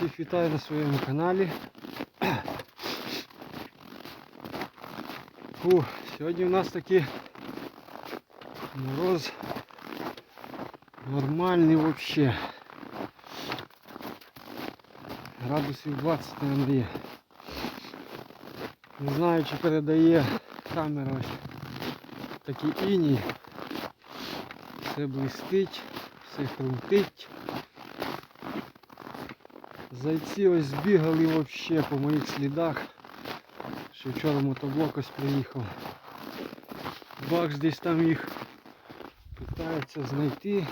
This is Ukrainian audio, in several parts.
Всіх вітаю на своєму каналі. Фу, сьогодні у нас такий мороз нормальний взагалі. Градусів 20 наверное, є. Не знаю чи передає камера ось такий іній. Все блистить, все крутить. Зайці ось збігали вообще по моїх слідах. Ще вчора мотоблок ось приїхав. Бакс десь там їх питається знайти.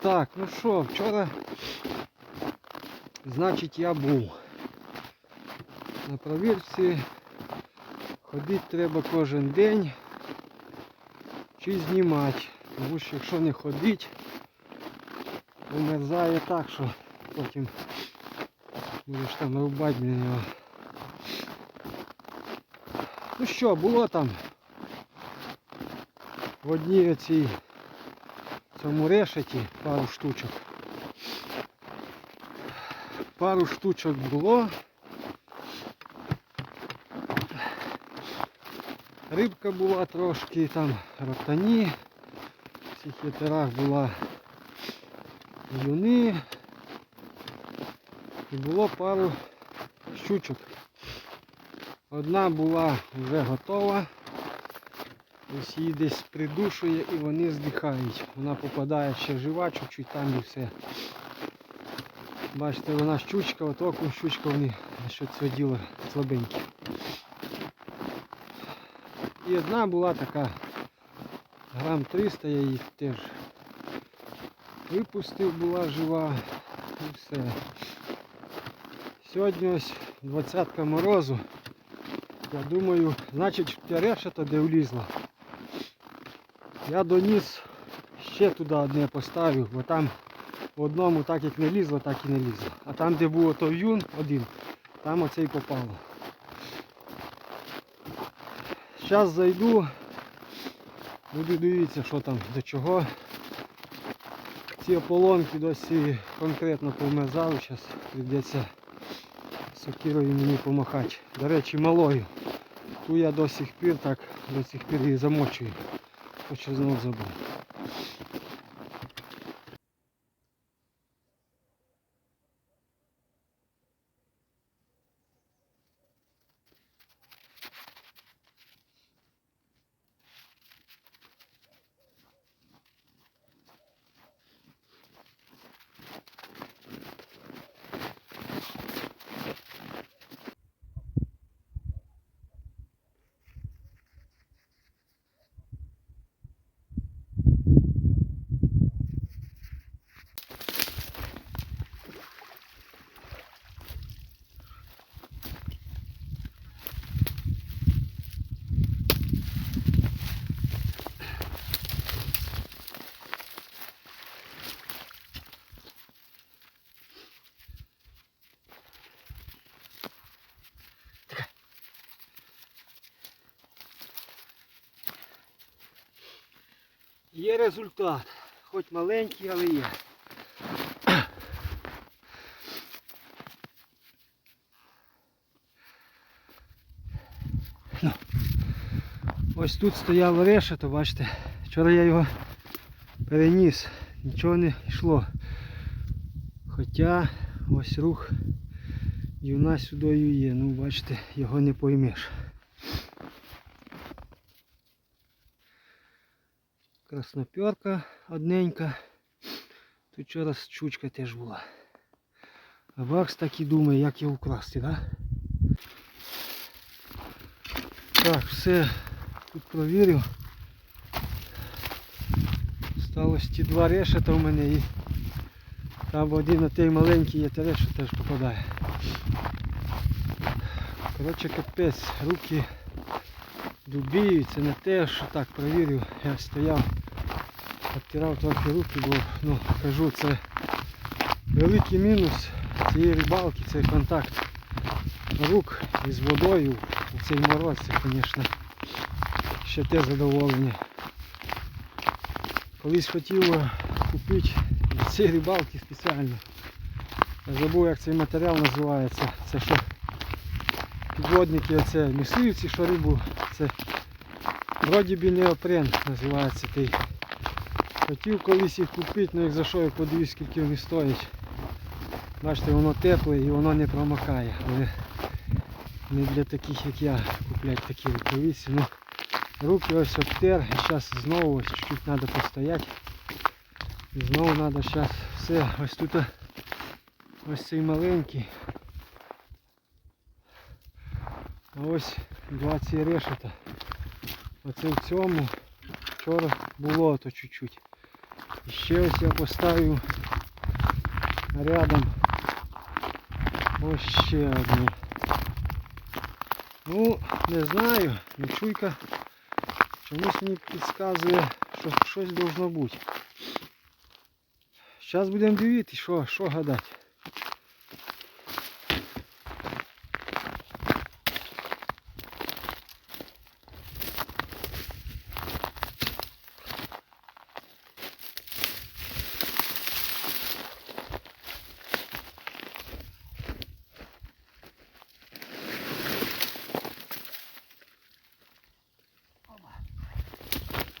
Так, ну що, вчора значить я був. На провірці ходити треба кожен день чи знімати. Тому що якщо не ходити, Умерзає так, що потім будеш там рубати на нього. Ну що, було там в одній оцій цьому решеті пару штучок. Пару штучок було. Рибка була трошки там ротані. В цих ятерах була юни. І було пару щучок. Одна була вже готова. Ось її десь придушує і вони здихають. Вона попадає ще жива, чуть-чуть там і все. Бачите, вона щучка, от окунь щучка вони насчет цього діла слабенькі. І одна була така грам 300, я її теж випустив, була жива і все. Сьогодні ось 20 морозу. Я думаю, значить решето де влізла. Я доніс ще туди одне поставив, бо там в одному так як не лізло, так і не лізло. А там де було то в'юн один, там оце і попало. Зараз зайду, буду дивитися, що там до чого. Ці ополонки досі конкретно повмерзали, зараз прийдеться сокирою мені помахати. До речі, малою. Ту я до сих пір так, до сих пір її замочую. Хоч знову забув. Є результат. Хоч маленький, але є. Ну. Ось тут стояло решето, бачите. Вчора я його переніс, нічого не йшло. Хоча ось рух юна сюдою є, ну бачите, його не поймеш. Красноперка одненька. Тут вчора щучка теж була. А Бакс так і думає, як його вкрасти, так? Так, все тут провірив. Сталося ті два решета у мене і там один на той маленький є те що теж попадає. Коротше капець, руки дубіють, не те, що так провірив, я стояв, обтирав трохи руки, бо ну, кажу, це великий мінус цієї рибалки, цей контакт рук із водою у цей мороз, це, звісно, ще те задоволення. Колись хотів купити цієї рибалки спеціально. Забув як цей матеріал називається. Це що підводники оце мисливці, що рибу. Це вроді би неопрен називається той. Хотів колись їх купити, але як зайшов, я подивився, скільки вони стоять. Бачите, воно тепле і воно не промокає. Але не для таких як я куплять такі рукавиці. Ну, руки ось обтер і зараз знову чуть-чуть треба постояти. І знову треба зараз все. Ось тут ось цей маленький. А ось два ці решета. Оце в цьому вчора було то чуть-чуть. Ще ось я поставив рядом ось ще одну. Ну, не знаю, но чуйка чомусь мені підказує, що щось должно бути. Зараз будемо дивитися, що, що гадати.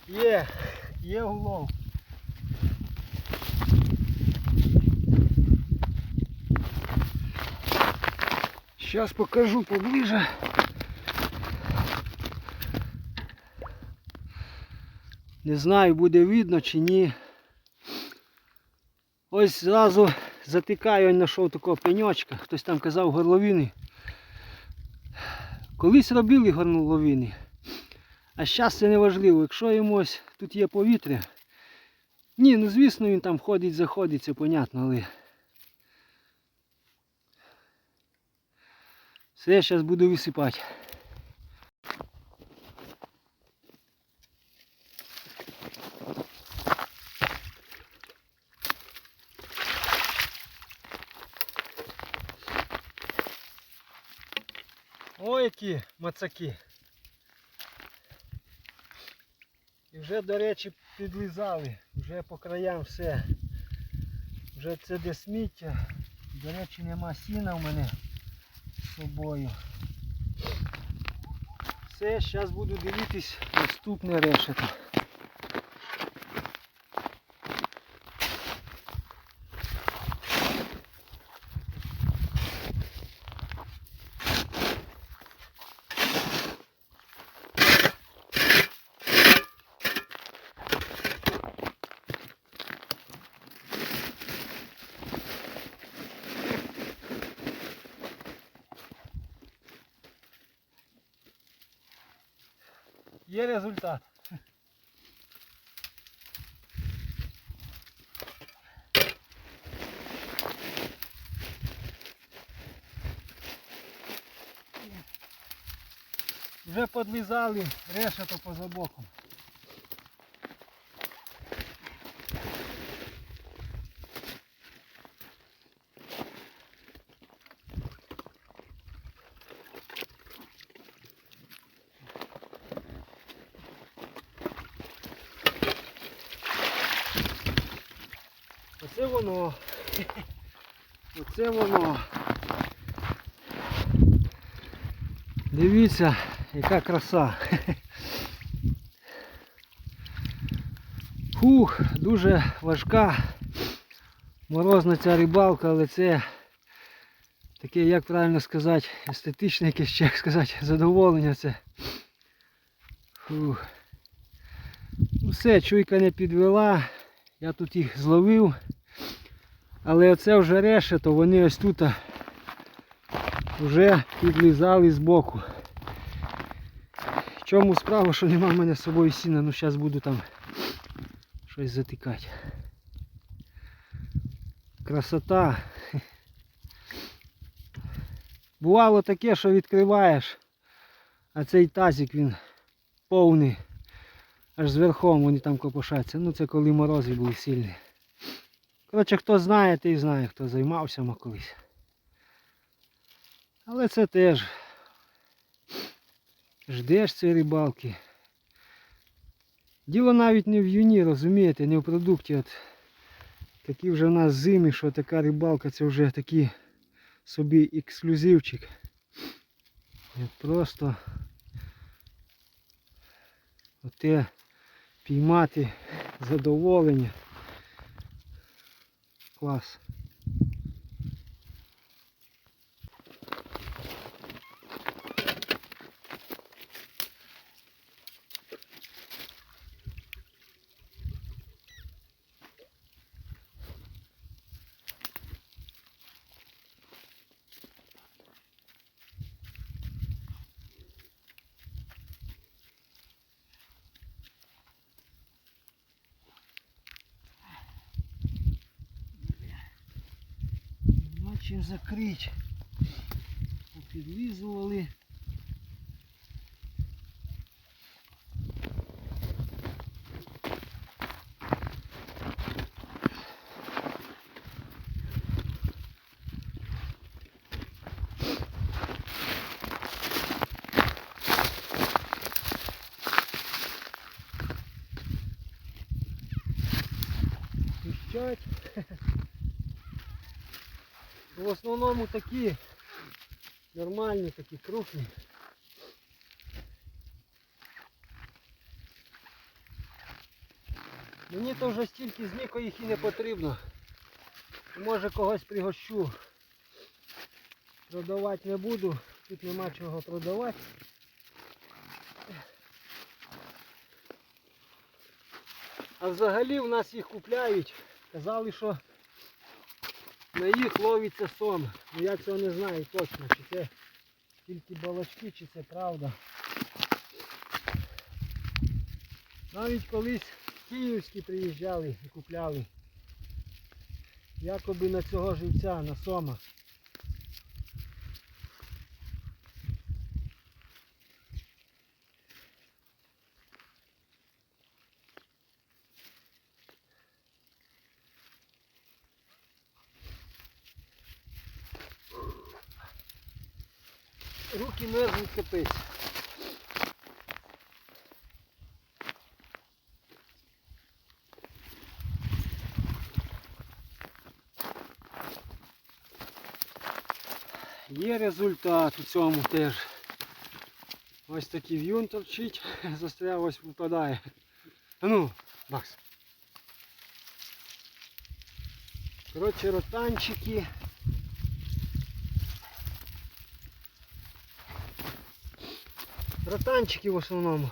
Є, є улов. Сейчас покажу поближе. Не знаю, буде видно чи ні. Ось зразу затикаю, знайшов такого пеньочка. Хтось там казав горловини. Колись робили горловини. А зараз це не важливо. Якщо йому ось тут є повітря. Ні, ну звісно він там ходить, заходить, це понятно, але. Все, зараз буду висипати. Ой, які мацаки. І вже, до речі, підлізали, вже по краям все. Вже це де сміття. До речі, нема сіна в мене собою. Все, зараз буду дивитись наступне решето. Є результат. Вже підлізали решето поза боком. Оце воно. Оце воно. Дивіться, яка краса. Фух, дуже важка. Морозна ця рибалка, але це таке, як правильно сказати, естетичне якесь, як сказати, задоволення це. Фух. Ну все, чуйка не підвела. Я тут їх зловив. Але оце вже решето, вони ось тут вже підлізали з боку. Чому справа, що нема в мене з собою сіна, ну зараз буду там щось затикати. Красота. Бувало таке, що відкриваєш, а цей тазик він повний. Аж зверхом вони там копошаться. Ну це коли морози були сильні. Коротше, хто знає, той знає, хто займався ма колись. Але це теж ждеш цієї рибалки. Діло навіть не в юні, розумієте, не в продукті. От Такі вже в нас зимі, що така рибалка це вже такий собі ексклюзивчик. От Просто оте піймати задоволення. Клас. Нема чим закрити. Попідвізували. В основному такі нормальні, такі крупні. Мені то вже стільки з їх і не потрібно. Може когось пригощу. Продавати не буду, тут нема чого продавати. А взагалі в нас їх купляють. Казали, що на їх ловиться сон. Ну я цього не знаю точно, чи це тільки балачки, чи це правда. Навіть колись київські приїжджали і купляли. Якоби на цього живця, на сома. Руки мерзнуть капець. Є результат у цьому теж. Ось такий в'юн торчить, застряв ось випадає. Ну, бакс. Коротше, ротанчики. Ротанчики в основному.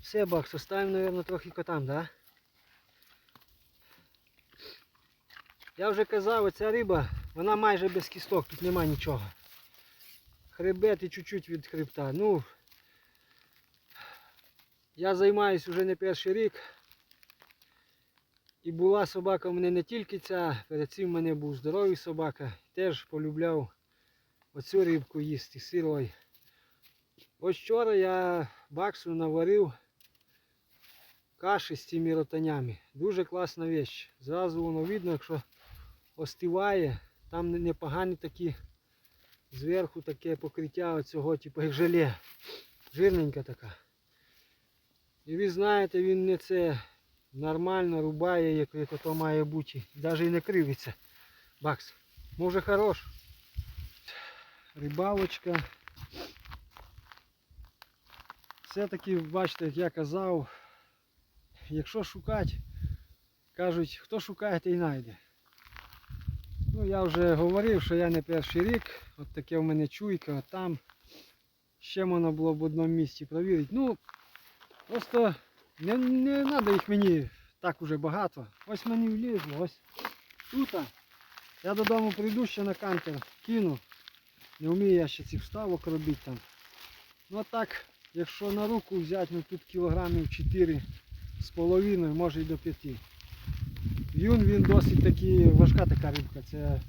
Все, бакс, оставим, наверное, трохи котам, да? Я вже казав, ця риба, вона майже без кісток, тут нема нічого. Хребет і чуть-чуть від хребта. Ну, я займаюсь вже не перший рік. І була собака в мене не тільки ця, перед цим в мене був здоровий собака. Теж полюбляв оцю рибку їсти сирой. Ось вчора я баксу наварив каші з цими ротанями. Дуже класна вещь. Зразу воно видно, якщо остиває, там непогані такі зверху таке покриття оцього, типу як желе. Жирненька така. І ви знаєте, він не це нормально рубає, як, як ото має бути. Навіть і не кривиться. Бакс. Може хорош. Рибалочка. Все-таки, бачите, як я казав, якщо шукати, кажуть, хто шукає, той знайде. Ну, я вже говорив, що я не перший рік, от таке в мене чуйка, от там. Ще можна було б в одному місці провірити. Ну, просто не, не треба їх мені так уже багато. Ось мені влізло, ось тут. Я додому прийду ще на кантер, кину. Не вмію я ще цих вставок робити там. Ну а так, якщо на руку взяти, ну тут кілограмів 4 з половиною, може і до 5. Юн він досить таки важка така рибка. Це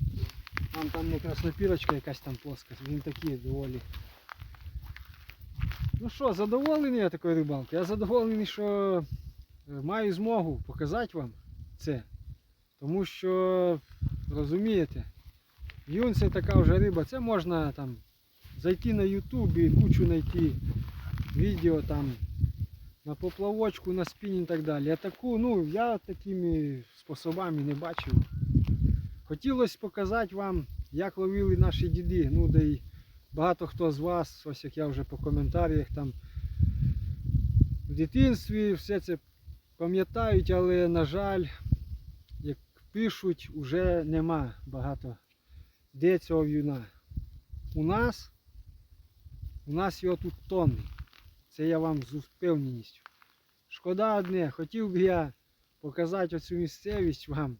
там, там не краснопірочка якась там плоска. Він такий доволі. Ну що, задоволений я такою рибалкою? Я задоволений, що е, маю змогу показати вам це. Тому що, розумієте, Юн це така вже риба, це можна там зайти на YouTube і кучу знайти відео там на поплавочку, на спінінг і так далі. А таку, ну, я такими способами не бачив. Хотілося показати вам, як ловили наші діди. Ну, да й багато хто з вас, ось як я вже по коментарях там в дитинстві все це пам'ятають, але, на жаль, як пишуть, вже нема багато де цього в'юна. У нас, у нас його тут тонни. Це я вам з впевненістю. Шкода одне, хотів би я показати оцю місцевість вам.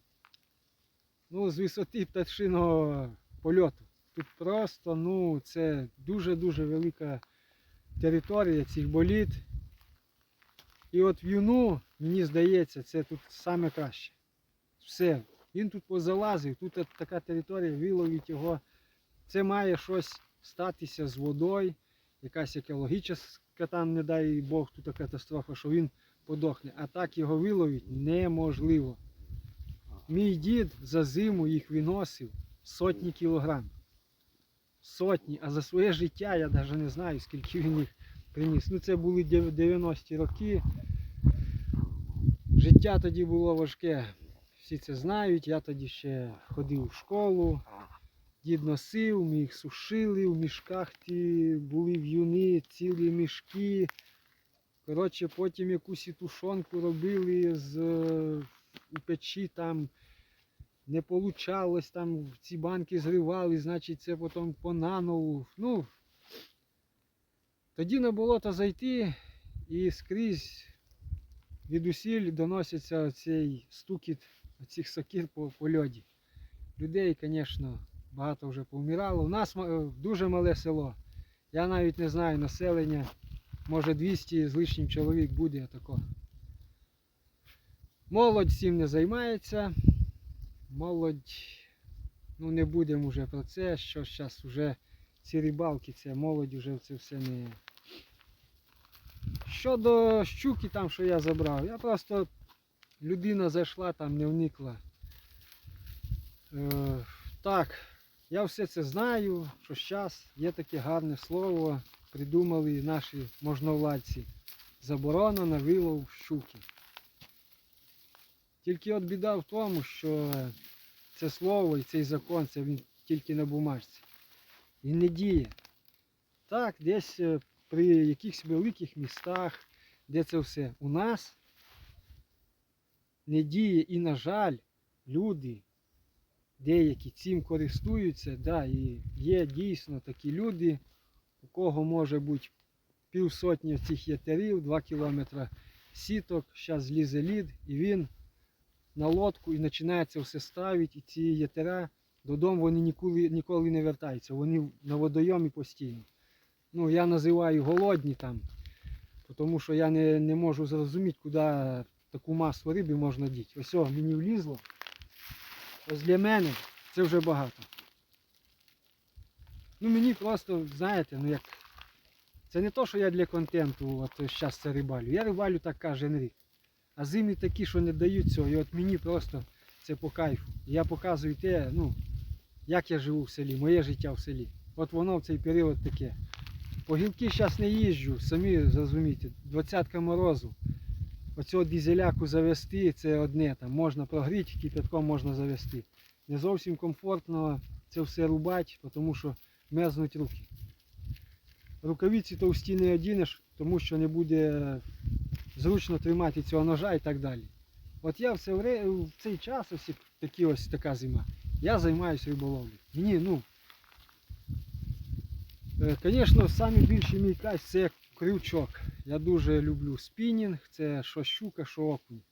Ну, з висоти пташиного польоту. Тут просто, ну, це дуже-дуже велика територія цих боліт. І от в'юну, мені здається, це тут саме краще. Все. Він тут позалазив, тут така територія, виловить його. Це має щось статися з водою, якась екологічна там, не дай Бог, тут катастрофа, що він подохне. А так його виловити неможливо. Мій дід за зиму їх виносив сотні кілограм. Сотні, а за своє життя я навіть не знаю, скільки він їх приніс. Ну це були 90-ті роки. Життя тоді було важке. Всі це знають. Я тоді ще ходив в школу. Дід носив, ми їх сушили, в мішках ті були в'юни, цілі мішки. Коротше, потім якусь і тушонку робили з, е, у печі, там не получалось, там ці банки зривали, значить це потім по наново. Ну, тоді на болото зайти і скрізь відусіль доноситься цей стукіт цих сокир по, по льоді. Людей, звісно, багато вже повмирало. У нас дуже мале село. Я навіть не знаю населення. Може 200 з лишнім чоловік буде тако. Молодь цим не займається. Молодь, ну не будемо вже про це, що зараз вже ці рибалки, це молодь вже це все не. Щодо щуки там, що я забрав, я просто людина зайшла там, не вникла. Е, так, я все це знаю, що зараз є таке гарне слово, придумали наші можновладці. Заборона на вилов щуки. Тільки от біда в тому, що це слово і цей закон, це він тільки на бумажці. Він не діє. Так, десь е, при якихось великих містах, де це все. У нас не діє і, на жаль, люди, деякі цим користуються, да, і є дійсно такі люди, у кого може бути півсотні цих ятерів, 2 кілометри сіток, зараз злізе лід, і він на лодку і починає все ставити, і ці ятера додому вони ніколи, ніколи не вертаються, вони на водойомі постійно. Ну, я називаю голодні там, тому що я не, не можу зрозуміти, куди таку масу риби можна діти. Ось о, мені влізло. Ось для мене це вже багато. Ну мені просто, знаєте, ну як. Це не то, що я для контенту от зараз це рибалю. Я рибалю так кожен рік. А зимі такі, що не дають цього. І от мені просто це по кайфу. Я показую те, ну, як я живу в селі, моє життя в селі. От воно в цей період таке. По гілки зараз не їжджу, самі зрозумієте, двадцятка морозу. Оцього дізеляку завести це одне, там можна прогріти, кипятком можна завести. Не зовсім комфортно це все рубати, тому що мерзнуть руки. Рукавиці товсті не одінеш, тому що не буде зручно тримати цього ножа і так далі. От я в, в цей час, ось такі ось така зима, я займаюся риболовлею. Мені, ну, Звісно, найбільший мій кайф це крючок. Я дуже люблю спінінг, це що щука, що окунь.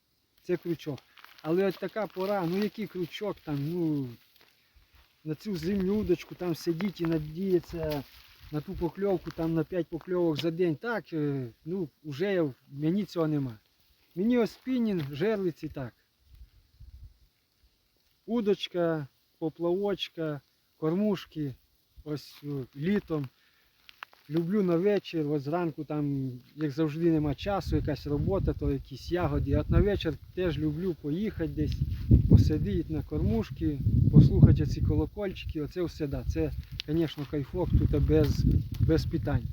Це крючок. Але от така пора, ну який крючок там, ну на цю зимню удочку там сидіть і надіятися на ту покльовку там на 5 покльовок за день. Так, е, ну вже мені цього нема. Мені ось спінінг, жерлиці так. Удочка, поплавочка, кормушки, ось е, літом. Люблю на вечір, от зранку там, як завжди нема часу, якась робота, то якісь ягоди. От на вечір теж люблю поїхати десь, посидіти на кормушки, послухати ці колокольчики. Оце все, да. Це, звісно, кайфок тут без, без питань.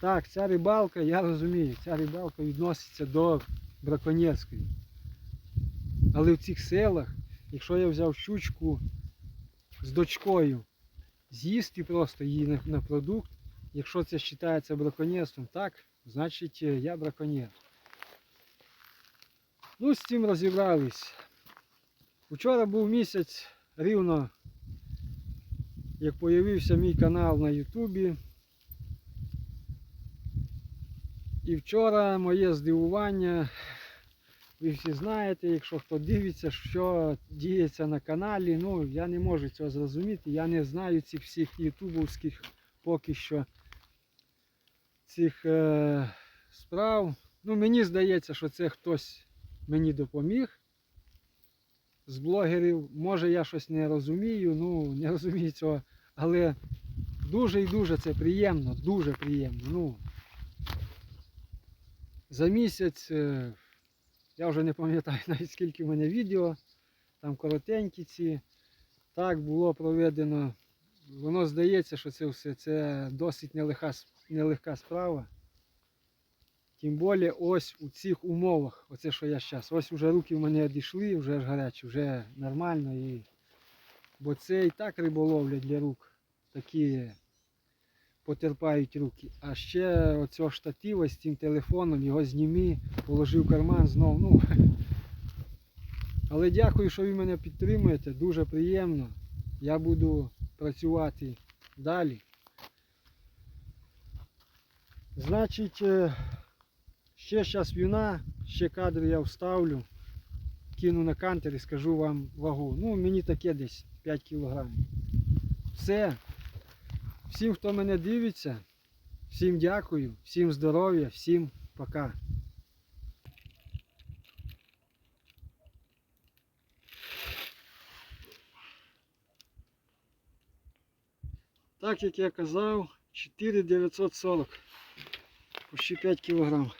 Так, ця рибалка, я розумію, ця рибалка відноситься до браконьєрської. Але в цих селах, якщо я взяв щучку з дочкою, з'їсти просто її на продукт, якщо це вважається браконьєрством, так, значить е, я браконьєр. Ну, з цим розібрались. Вчора був місяць рівно, як появився мій канал на Ютубі. І вчора моє здивування, ви всі знаєте, якщо хто дивиться, що діється на каналі, ну я не можу цього зрозуміти, я не знаю цих всіх ютубовських поки що цих е, справ. Ну, мені здається, що це хтось мені допоміг з блогерів. Може я щось не розумію, ну не розумію цього, але дуже і дуже це приємно, дуже приємно. Ну, за місяць, е, я вже не пам'ятаю навіть скільки в мене відео, там коротенькі ці. Так було проведено. Воно здається, що це все це досить нелегка, с- нелегка справа. Тим більше ось у цих умовах, оце що я зараз. Ось вже руки в мене дійшли, вже ж гарячі, вже нормально. І... Бо це і так риболовля для рук. Такі потерпають руки. А ще оцього штатива з цим телефоном, його знімі, положив в карман знов. Ну. Але дякую, що ви мене підтримуєте. Дуже приємно. Я буду працювати далі. Значить, е, ще зараз війна, ще кадри я вставлю, кину на кантер і скажу вам вагу. Ну, мені таке десь 5 кілограмів. Все. Всім, хто мене дивиться, всім дякую, всім здоров'я, всім пока. Так як я казав, 4940, почти 5 кілограм.